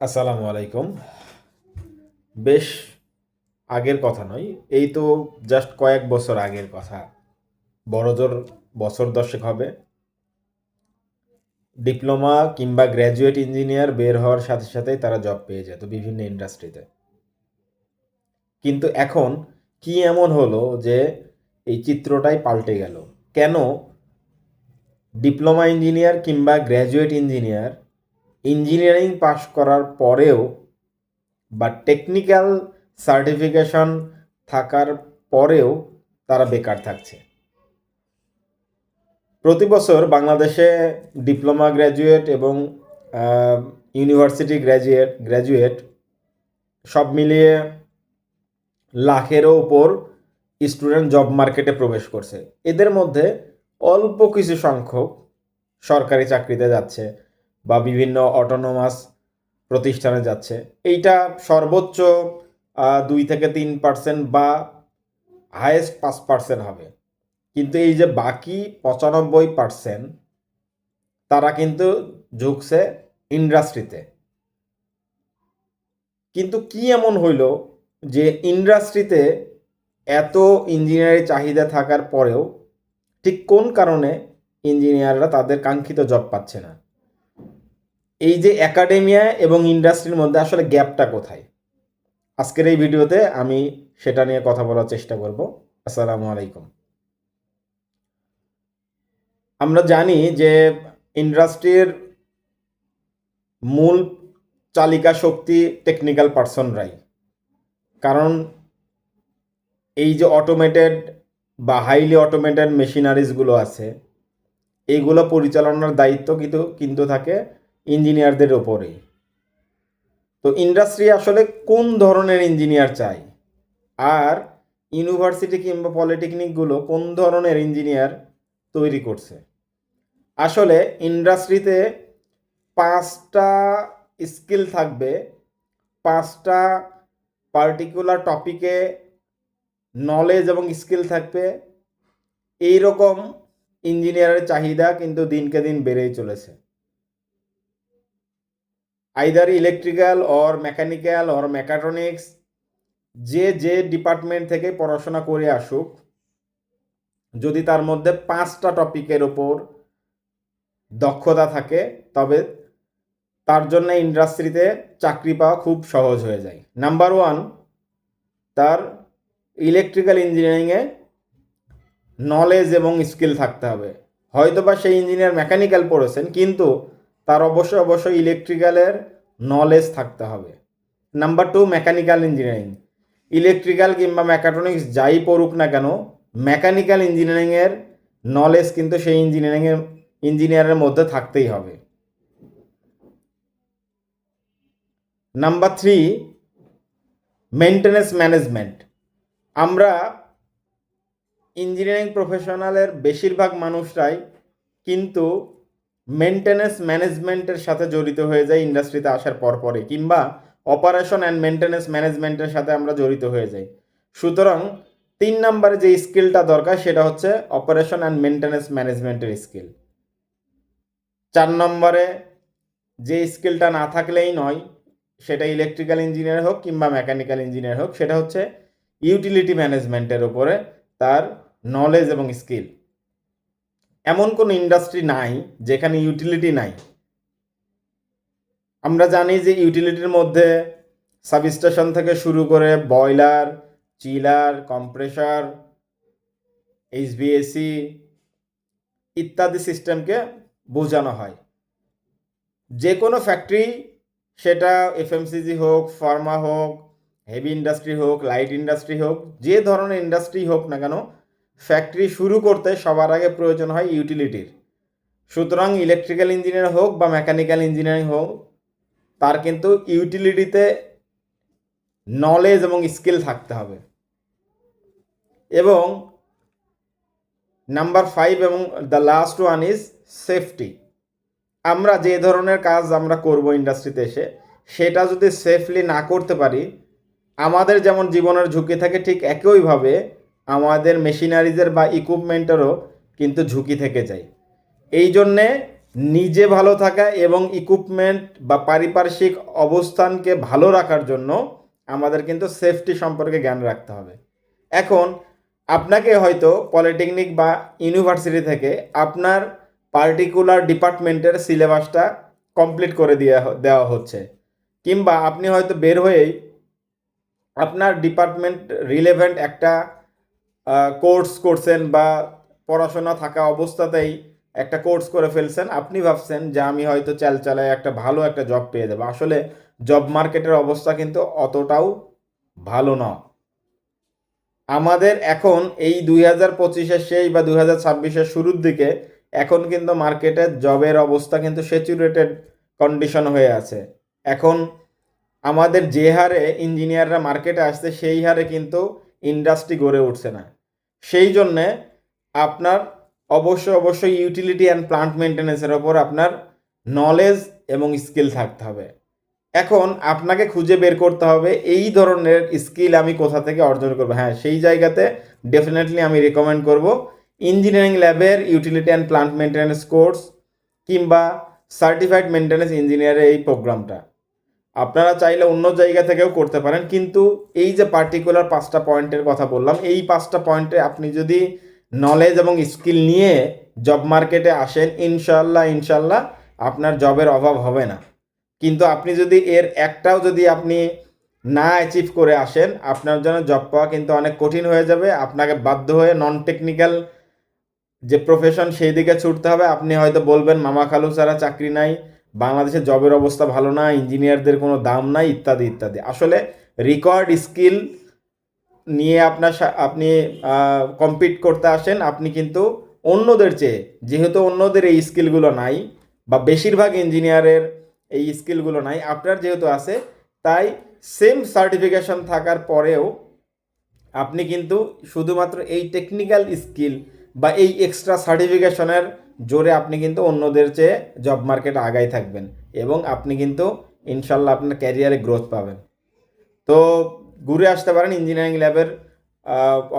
আসসালামু আলাইকুম। বেশ আগের কথা নয়, এই তো জাস্ট কয়েক বছর আগের কথা। বড়জোর বছর দশেক হবে। ডিপ্লোমা কিংবা গ্র্যাজুয়েট ইঞ্জিনিয়ার বের হওয়ার সাথে সাথেই তারা জব পেয়ে যেত বিভিন্ন ইন্ডাস্ট্রিতে কিন্তু এখন কি এমন হলো যে এই চিত্রটাই পাল্টে গেল? কেন ডিপ্লোমা ইঞ্জিনিয়ার কিংবা গ্র্যাজুয়েট ইঞ্জিনিয়ার ইঞ্জিনিয়ারিং পাশ করার পরেও বা টেকনিক্যাল সার্টিফিকেশন থাকার পরেও তারা বেকার থাকছে। প্রতি বছর বাংলাদেশে ডিপ্লোমা গ্র্যাজুয়েট এবং ইউনিভার্সিটি গ্র্যাজুয়েট গ্র্যাজুয়েট সব মিলিয়ে লাখেরও উপর স্টুডেন্ট জব মার্কেটে প্রবেশ করছে। এদের মধ্যে অল্প কিছু সংখ্যক সরকারি চাকরিতে যাচ্ছে। বা বিভিন্ন অটোনোমাস প্রতিষ্ঠানে যাচ্ছে। এইটা সর্বোচ্চ দুই থেকে তিন পার্সেন্ট বা হায়েস্ট পাঁচ পার্সেন্ট হবে। কিন্তু এই যে বাকি পঁচানব্বই পার্সেন্ট তারা কিন্তু ঝুঁকছে ইন্ডাস্ট্রিতে কিন্তু কি এমন হইল যে ইন্ডাস্ট্রিতে এত ইঞ্জিনিয়ারিং চাহিদা থাকার পরেও ঠিক কোন কারণে ইঞ্জিনিয়াররা তাদের কাঙ্ক্ষিত জব পাচ্ছে না? এই যে একাডেমিয়া এবং ইন্ডাস্ট্রির মধ্যে আসলে গ্যাপটা কোথায়? আজকের এই ভিডিওতে আমি সেটা নিয়ে কথা বলার চেষ্টা করব। আসসালামু আলাইকুম। আমরা জানি যে ইন্ডাস্ট্রির মূল চালিকা শক্তি টেকনিক্যাল পার্সনরাই কারণ এই যে অটোমেটেড বা হাইলি অটোমেটেড মেশিনারিজগুলো আছে এইগুলো পরিচালনার দায়িত্ব কিন্তু কিন্তু থাকে ইঞ্জিনিয়ারদের ওপরে। তো ইন্ডাস্ট্রি আসলে কোন ধরনের ইঞ্জিনিয়ার চাই? আর ইউনিভার্সিটি কিংবা পলিটেকনিকগুলো কোন ধরনের ইঞ্জিনিয়ার তৈরি করছে? আসলে ইন্ডাস্ট্রিতে পাঁচটা স্কিল থাকবে। পাঁচটা পার্টিকুলার টপিকে নলেজ এবং স্কিল থাকবে। এই রকম ইঞ্জিনিয়ারের চাহিদা কিন্তু দিনকে দিন বেড়েই চলেছে। Either electrical or mechanical or mechatronics যে যে ডিপার্টমেন্ট থেকে পড়াশোনা করে আসুক, যদি তার মধ্যে পাঁচটা টপিকের ওপর দক্ষতা থাকে, তবে তার জন্য ইন্ডাস্ট্রিতে চাকরি পাওয়া খুব সহজ হয়ে যায়। নাম্বার ওয়ান তার ইলেকট্রিক্যাল ইঞ্জিনিয়ারিংয়ে নলেজ এবং স্কিল থাকতে হবে। হয়তো বা সেই ইঞ্জিনিয়ার মেকানিক্যাল পড়েছেন, কিন্তু তার অবশ্যই অবশ্যই ইলেকট্রিক্যালের নলেজ থাকতে হবে। Number two mechanical engineering electrical কিংবা মেকাট্রনিক্স যাই পড়ুক না কেন মেকানিক্যাল ইঞ্জিনিয়ারিংয়ের নলেজ কিন্তু সেই ইঞ্জিনিয়ারিংয়ের ইঞ্জিনিয়ারের মধ্যে থাকতেই হবে। নাম্বার থ্রি মেনটেন্যান্স ম্যানেজমেন্ট আমরা ইঞ্জিনিয়ারিং প্রফেশনালের বেশিরভাগ মানুষরাই কিন্তু মেনটেন্যান্স ম্যানেজমেন্টের সাথে জড়িত হয়ে যায় ইন্ডাস্ট্রিতে আসার পরপরই কিংবা অপারেশন অ্যান্ড মেনটেন্যান্স ম্যানেজমেন্টের সাথে আমরা জড়িত হয়ে যাই। সুতরাং তিন নম্বরে যে স্কিলটা দরকার, সেটা হচ্ছে অপারেশন অ্যান্ড মেনটেন্যান্স ম্যানেজমেন্টের স্কিল চার নম্বরে যে স্কিলটা না থাকলেই নয়, সেটা ইলেকট্রিক্যাল ইঞ্জিনিয়ার হোক কিংবা মেকানিক্যাল ইঞ্জিনিয়ার হোক, সেটা হচ্ছে ইউটিলিটি ম্যানেজমেন্টের উপরে তার নলেজ এবং স্কিল এমন কোনো ইন্ডাস্ট্রি নাই যেখানে ইউটিলিটি নাই। আমরা জানি যে ইউটিলিটির মধ্যে সাবস্টেশন থেকে শুরু করে বয়লার চিলার কম্প্রেসার এইচবিএসি ইত্যাদি সিস্টেমকে বোঝানো হয়। যে কোনো ফ্যাক্টরি সেটা এফএমসিজি হোক ফার্মা হোক হেভি ইন্ডাস্ট্রি হোক লাইট ইন্ডাস্ট্রি হোক, যে ধরনের ইন্ডাস্ট্রি হোক না কেন ফ্যাক্টরি শুরু করতে সবার আগে প্রয়োজন হয় ইউটিলিটির। সুতরাং ইলেকট্রিক্যাল ইঞ্জিনিয়ার হোক বা মেকানিক্যাল ইঞ্জিনিয়ারিং হোক, তার কিন্তু ইউটিলিটিতে নলেজ এবং স্কিল থাকতে হবে। এবং নাম্বার ফাইভ এবং the last one is safety আমরা যে ধরনের কাজ আমরা করব ইন্ডাস্ট্রিতে এসে, সেটা যদি সেফলি না করতে পারি, আমাদের যেমন জীবনের ঝুঁকি থাকে ঠিক একইভাবে আমাদের মেশিনারিজের বা ইকুইপমেন্টেরও কিন্তু ঝুঁকি থেকে যায়। এই জন্যে নিজে ভালো থাকা এবং ইকুইপমেন্ট বা পারিপার্শ্বিক অবস্থানকে ভালো রাখার জন্য আমাদের কিন্তু সেফটি সম্পর্কে জ্ঞান রাখতে হবে। এখন আপনাকে হয়তো পলিটেকনিক বা ইউনিভার্সিটি থেকে আপনার পার্টিকুলার ডিপার্টমেন্টের সিলেবাসটা কমপ্লিট করে দেওয়া দেওয়া হচ্ছে। কিংবা আপনি হয়তো বের হয়েই আপনার ডিপার্টমেন্ট রিলেভেন্ট একটা কোর্স করছেন বা পড়াশোনা থাকা অবস্থাতেই একটা কোর্স করে ফেলছেন, আপনি ভাবছেন যে আমি হয়তো চাল চালায় একটা ভালো একটা জব পেয়ে যাব। আসলে জব মার্কেটের অবস্থা কিন্তু অতটাও ভালো না আমাদের এখন এই দুই হাজার পঁচিশের শেষ বা দুই হাজার ছাব্বিশের শুরুর দিকে এখন কিন্তু মার্কেটে জবের অবস্থা কিন্তু স্যাচুরেটেড কন্ডিশন হয়ে আছে। এখন আমাদের যে হারে ইঞ্জিনিয়াররা মার্কেটে আসছে, সেই হারে কিন্তু ইন্ডাস্ট্রি গড়ে উঠছে না। সেই জন্যে আপনার অবশ্যই অবশ্যই ইউটিলিটি অ্যান্ড প্লান্ট মেনটেন্যান্সের ওপর আপনার নলেজ এবং স্কিল থাকতে হবে। এখন আপনাকে খুঁজে বের করতে হবে এই ধরনের স্কিল আমি কোথা থেকে অর্জন করব। হ্যাঁ সেই জায়গাতে ডেফিনেটলি আমি রেকমেন্ড করব ইঞ্জিনিয়ারিং ল্যাবের utility and plant maintenance course কিংবা সার্টিফাইড মেনটেন্যান্স ইঞ্জিনিয়ারের এই প্রোগ্রামটা আপনারা চাইলে অন্য জায়গা থেকেও করতে পারেন, কিন্তু এই যে পার্টিকুলার পাঁচটা পয়েন্টের কথা বললাম, এই পাঁচটা পয়েন্টে আপনি যদি নলেজ এবং স্কিল নিয়ে জব মার্কেটে আসেন ইনশাল্লাহ ইনশাল্লাহ আপনার জবের অভাব হবে না। কিন্তু আপনি যদি এর একটাও যদি আপনি না অ্যাচিভ করে আসেন, আপনার জন্য জব পাওয়া কিন্তু অনেক কঠিন হয়ে যাবে। আপনাকে বাধ্য হয়ে নন টেকনিক্যাল যে প্রফেশন সেই দিকে ছুটতে হবে। আপনি হয়তো বলবেন, মামা খালু ছাড়া চাকরি নাই। বাংলাদেশে জবের অবস্থা ভালো না, ইঞ্জিনিয়ারদের কোনো দাম নাই, ইত্যাদি ইত্যাদি। আসলে রেকর্ড স্কিল নিয়ে আপনার আপনি কম্পিট করতে আসেন, আপনি কিন্তু অন্যদের চেয়ে, যেহেতু অন্যদের এই স্কিলগুলো নাই বা বেশিরভাগ ইঞ্জিনিয়ারের এই স্কিলগুলো নাই, আপনার যেহেতু আছে, তাই সেম সার্টিফিকেশন থাকার পরেও আপনি কিন্তু শুধুমাত্র এই টেকনিক্যাল স্কিল বা এই এক্সট্রা সার্টিফিকেশনের জোরে আপনি কিন্তু অন্যদের চেয়ে জব মার্কেটে আগাই থাকবেন এবং আপনি কিন্তু ইনশাল্লাহ আপনার ক্যারিয়ারে গ্রোথ পাবেন। তো ঘুরে আসতে পারেন ইঞ্জিনিয়ারিং ল্যাবের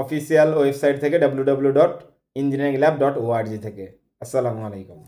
অফিসিয়াল ওয়েবসাইট থেকে W W dot engineering lab dot ORG থেকে। আসসালামু আলাইকুম।